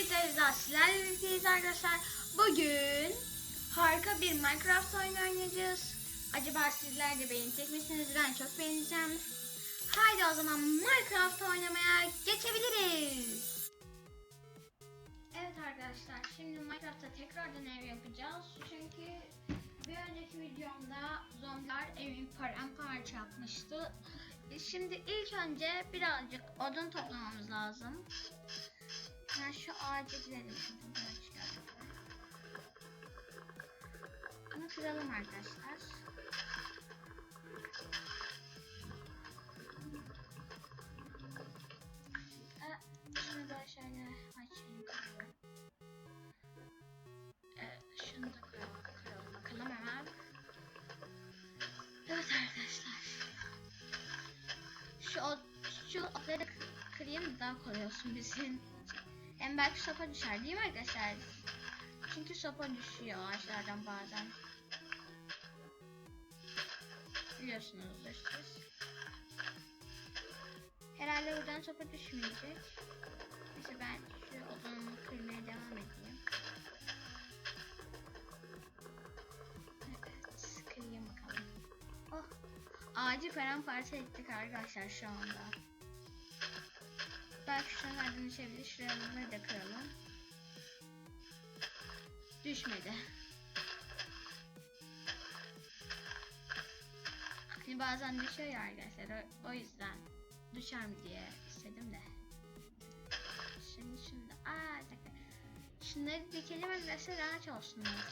videomuzda sizlerle birlikteyiz arkadaşlar. Bugün harika bir Minecraft oyunu oynayacağız. Acaba sizler de beğenecek misiniz? Ben çok beğeneceğim. Haydi o zaman Minecraft oynamaya geçebiliriz. Evet arkadaşlar şimdi Minecraft'ta tekrardan ev yapacağız. Çünkü bir önceki videomda zombiler evin paramparça yapmıştı. Şimdi ilk önce birazcık odun toplamamız lazım. Ben şu ağaca gidelim. Bunu kıralım arkadaşlar. Ee, Şunu da şöyle açayım. Ee, şunu da kıralım, kıralım bakalım hemen. Evet arkadaşlar. Şu şu otları kı- kırayım da daha kolay olsun bizim. Hem belki sopa düşer değil mi arkadaşlar? Çünkü sopa düşüyor ağaçlardan bazen. Biliyorsunuzdur siz. Herhalde buradan sopa düşmeyecek. Neyse ben şu odunumu kırmaya devam edeyim. Evet, kırayım bakalım. Oh, ağacı paramparça ettik arkadaşlar şu anda. Belki şuralardan düşebilir. Şuraları da kıralım. Düşmedi. Hani bazen düşüyor ya arkadaşlar. O, o yüzden düşer mi diye istedim de. Şimdi şimdi aa dakika. Şunları dikelim arkadaşlar ağaç olsunlar.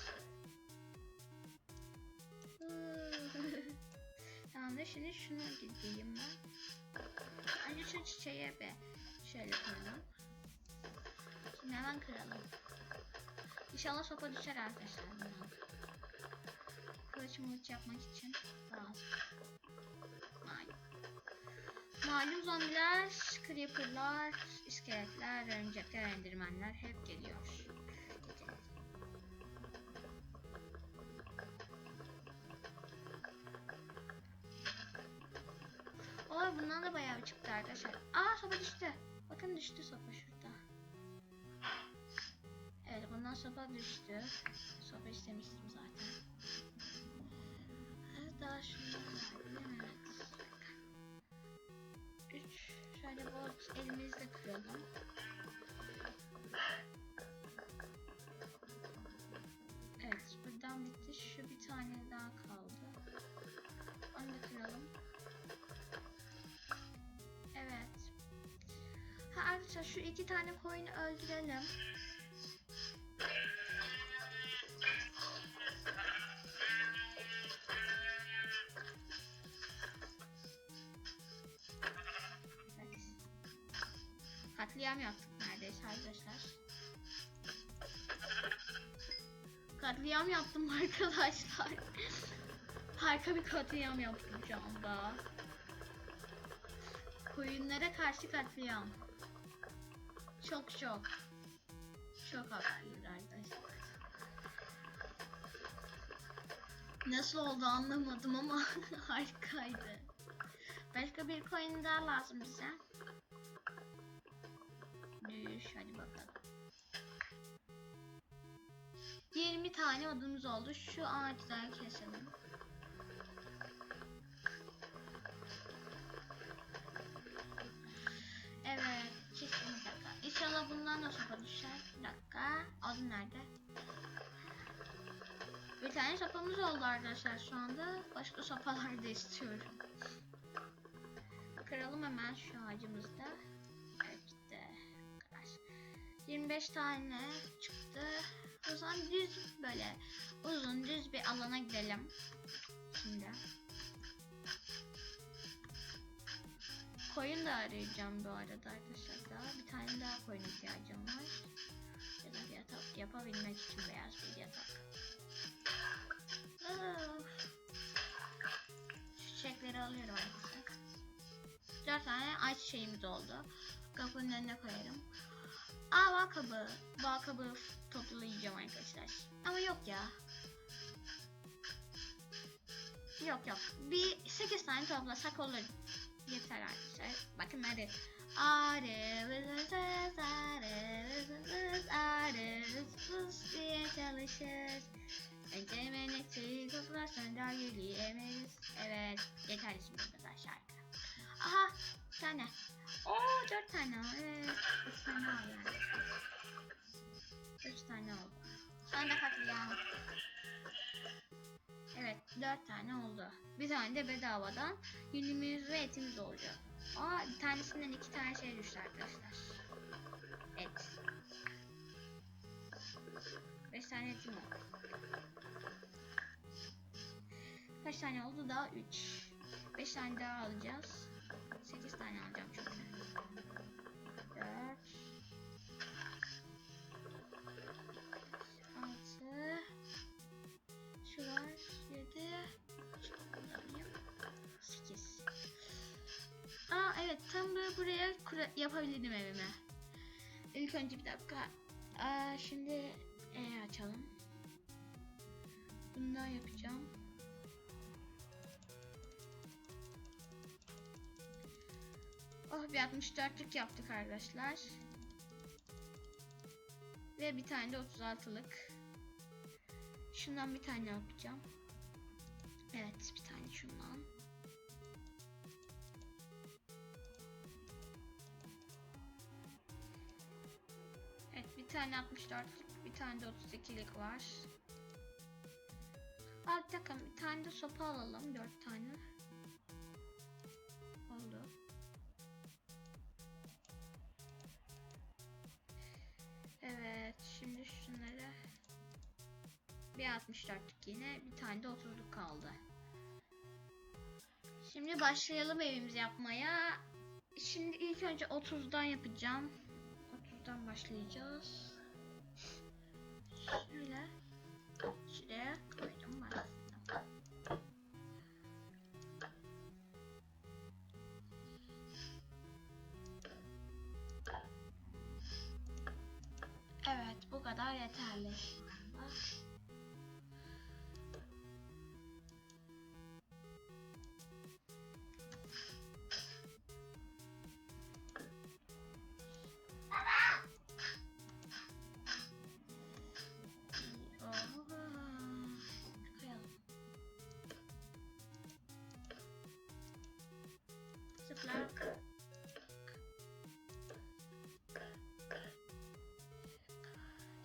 Tamamdır şimdi şunu gideyim ben. Önce şu çiçeği bir şöyle koyalım. Şimdi hemen kıralım. İnşallah sopa düşer arkadaşlar bundan. Kılıç mılıç yapmak için lazım. Malum. Malum zombiler, creeperlar, iskeletler, örümcekler, endirmenler hep geliyor. Oy bundan da bayağı çıktı arkadaşlar. Aa sopa düştü. Bakın düştü sopa şurada. Evet bundan sopa düştü. Sopa istemiştim zaten. Evet daha koyayım, evet. Üç şöyle bol elimizle kıralım. Evet buradan bitti. Şu bir tane daha arkadaşlar şu iki tane koyunu öldürelim. Evet. Katliam yaptık neredeyse arkadaşlar. Katliam yaptım arkadaşlar. Harika bir katliam yaptım şu anda. Koyunlara karşı katliam. Çok çok. Çok haberlidir arkadaşlar. Nasıl oldu anlamadım ama harikaydı. Başka bir coin daha lazım bize. Düş hadi bakalım. 20 tane odumuz oldu. Şu ağaçları keselim. Evet. İnşallah bundan da sopa düşer. Bir dakika. Odun nerede? Bir tane sopamız oldu arkadaşlar şu anda. Başka sopalar da istiyorum. Kıralım hemen şu ağacımızda. Evet gitti. Arkadaşlar. 25 tane çıktı. O zaman düz böyle uzun düz bir alana gidelim. Şimdi. Koyun da arayacağım bu arada arkadaşlar daha. Bir tane daha koyun ihtiyacım var. Ya da bir yatak yapabilmek için beyaz bir yatak. Şu çiçekleri alıyorum arkadaşlar. 4 tane ay çiçeğimiz oldu. Kapının önüne koyarım. Aa bal kabuğu. Bal kabuğu toplayacağım arkadaşlar. Ama yok ya. Yok yok. Bir 8 tane toplasak olur. Yeter arkadaşlar. Bakın hadi. Arı vız vız diye çalışır. Önce menekşeyi koklar sonra yürüyemeyiz. Evet yeterli şimdi bu kadar şarkı. Aha tane. Oo dört tane. Evet. Üç tane oldu. Üç tane oldu. Sonra katliam. Evet dört tane oldu. Bir tane de bedavadan yünümüz ve etimiz olacak. Aa tanesinden iki tane şey düştü arkadaşlar. Et. Beş tane etim oldu. Kaç tane oldu? Daha üç. Beş tane daha alacağız. Buraya yapabilirim evime. İlk önce bir dakika. Aa, şimdi e açalım. Bundan yapacağım. Oh bir 64'lük yaptık arkadaşlar. Ve bir tane de 36'lık. Şundan bir tane yapacağım. Evet bir tane şundan. Tane 64'lük bir tane de 32'lik var. Bir dakika bir tane de sopa alalım 4 tane. Oldu. Evet şimdi şunları bir 64'lük yine bir tane de 30'luk kaldı. Şimdi başlayalım evimizi yapmaya. Şimdi ilk önce 30'dan yapacağım. 30'dan başlayacağız. Şöyle. Şuraya koydum bastım. Evet bu kadar yeterli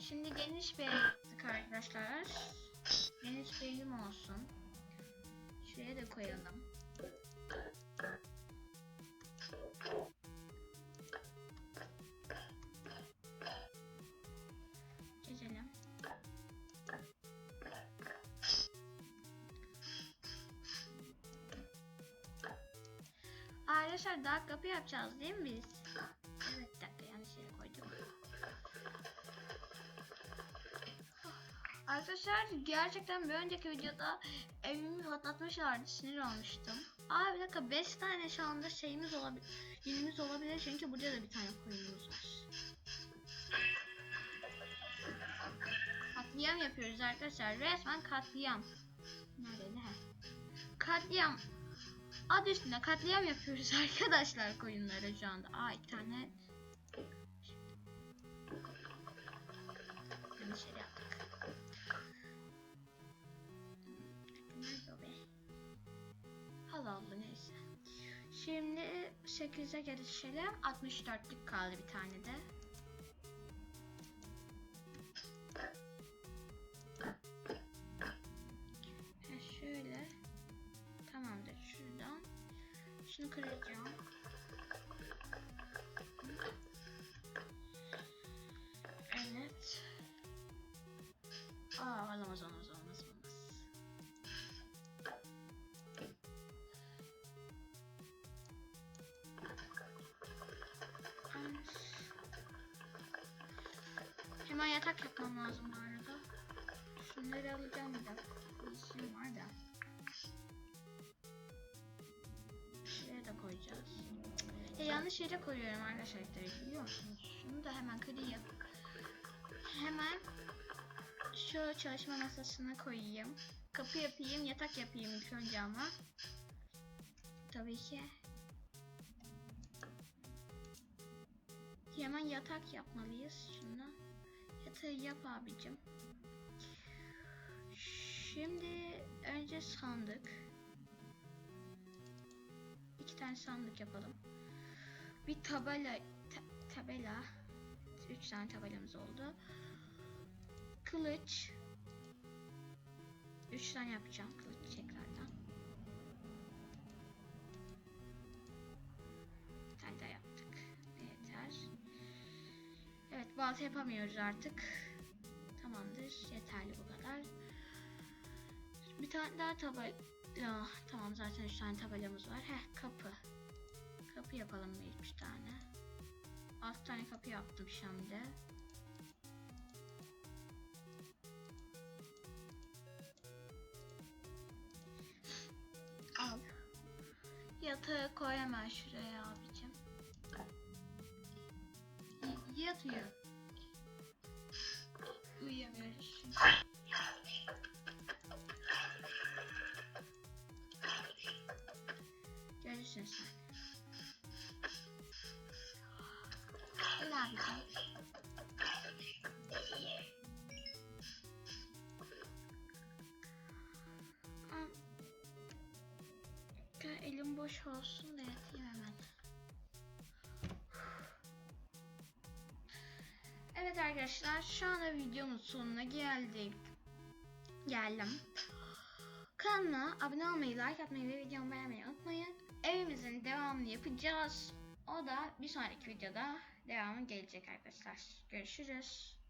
Şimdi geniş bir yaptık arkadaşlar. Geniş elim olsun. Şuraya da koyalım. Çizelim. Arkadaşlar daha kapı yapacağız değil mi biz? Arkadaşlar gerçekten bir önceki videoda evimi patlatmışlardı sinir olmuştum. Aa bir dakika 5 tane şu anda şeyimiz olabilir. Yünümüz olabilir çünkü burada da bir tane koyunumuz var. Katliam yapıyoruz arkadaşlar. Resmen katliam. Nerede ne? Katliam. Adı üstünde katliam yapıyoruz arkadaşlar koyunlara şu anda. Aa iki tane. Şimdi 8'e gelişelim. 64'lük kaldı bir tane de. Hemen yatak yapmam lazım bu arada. Şunları alacağım bir dakika. Bir işim var da. Şuraya da koyacağız. Ya yanlış yere koyuyorum arkadaşlar biliyor musunuz? Şunu da hemen kırayım. Hemen şu çalışma masasına koyayım. Kapı yapayım, yatak yapayım ilk önce ama. Tabii ki. hemen yatak yapmalıyız. Şunu. Yatağı yap abicim. Şimdi önce sandık. İki tane sandık yapalım. Bir tabela ta- tabela. Üç tane tabelamız oldu. Kılıç. Üç tane yapacağım kılıç balta yapamıyoruz artık. Tamamdır. Yeterli bu kadar. Bir tane daha tabela. Tamam zaten üç tane tabelamız var. Heh kapı. Kapı yapalım bir üç tane. Altı tane kapı yaptım şimdi. Al. Yatağı koy hemen şuraya abicim. Y- yatıyor. Boş olsun da yatayım hemen. Evet arkadaşlar şu anda videomun sonuna geldik. Geldim. Kanalıma abone olmayı, like atmayı ve videomu beğenmeyi unutmayın. Evimizin devamını yapacağız. O da bir sonraki videoda devamı gelecek arkadaşlar. Görüşürüz.